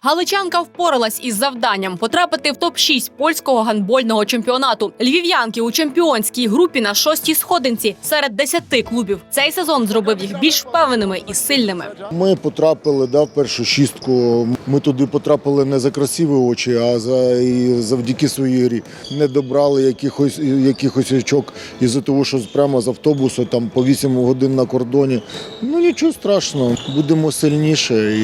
Галичанка впоралась із завданням потрапити в топ-6 польського гандбольного чемпіонату. Львів'янки у чемпіонській групі на шостій сходинці серед десяти клубів. Цей сезон зробив їх більш впевненими і сильними. Ми потрапили да, в першу шістку. Ми туди потрапили не за красиві очі, а за і завдяки своїй грі. Не добрали якихось якихось очок із-за того, що прямо з автобусу там по 8 годин на кордоні. Ну нічого страшного, будемо сильніше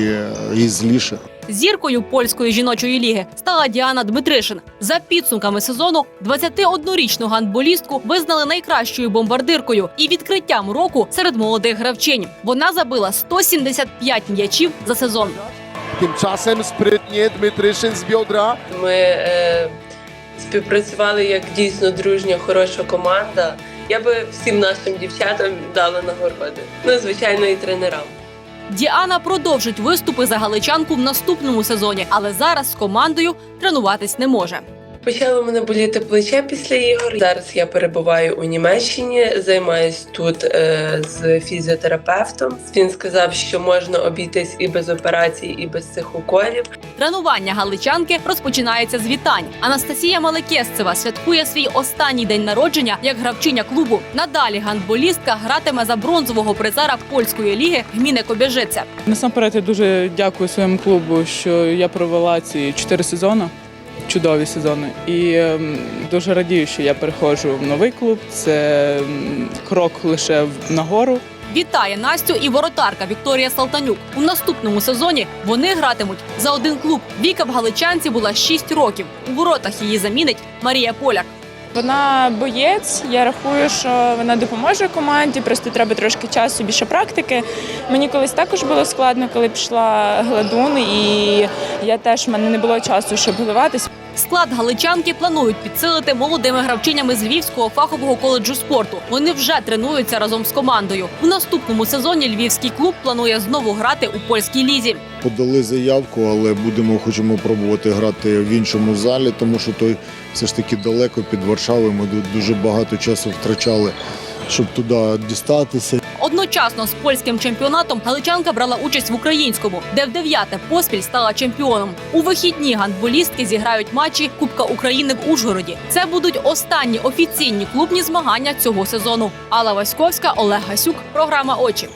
і, і зліше. Зіркою польської жіночої ліги стала Діана Дмитришин. За підсумками сезону 21-річну гандболістку визнали найкращою бомбардиркою і відкриттям року серед молодих гравчинь. Вона забила 175 м'ячів за сезон. Tymczasem sprytnie Dmytryszyn z biodra. Ми е, співпрацювали як дійсно дружня, хороша команда. Я би всім нашим дівчатам дала нагороди. Ну, звичайно, і тренерам. Діана продовжить виступи за галичанку в наступному сезоні, але зараз з командою тренуватись не може. Почало мене боліти плече після ігор. Зараз я перебуваю у Німеччині, займаюсь тут е, з фізіотерапевтом. Він сказав, що можна обійтись і без операцій, і без цих уколів. Тренування галичанки розпочинається з вітань. Анастасія Малекєсцева святкує свій останній день народження як гравчиня клубу. Надалі гандболістка гратиме за бронзового призера польської ліги Гміне Кобяжиця. Насамперед я дуже дякую своєму клубу, що я провела ці чотири сезони, чудові сезони. І ем, дуже радію, що я переходжу в новий клуб. Це ем, крок лише нагору. Вітає Настю і воротарка Вікторія Салтанюк. У наступному сезоні вони гратимуть за один клуб. Віка в галичанці була 6 років. У воротах її замінить Марія Поляк. Вона боєць. Я рахую, що вона допоможе команді. Просто треба трошки часу, більше практики. Мені колись також було складно, коли пішла гладун, і я теж в мене не було часу, щоб голиватись. Склад галичанки планують підсилити молодими гравчинями з Львівського фахового коледжу спорту. Вони вже тренуються разом з командою. У наступному сезоні львівський клуб планує знову грати у польській лізі. Подали заявку, але будемо хочемо пробувати грати в іншому залі, тому що той все ж таки далеко під Варшавою. Ми дуже багато часу втрачали, щоб туди дістатися. Одночасно з польським чемпіонатом галичанка брала участь в українському, де в дев'яте поспіль стала чемпіоном. У вихідні гандболістки зіграють матчі Кубка України в Ужгороді. Це будуть останні офіційні клубні змагання цього сезону. Алла Васьковська, Олег Гасюк, програма Очі.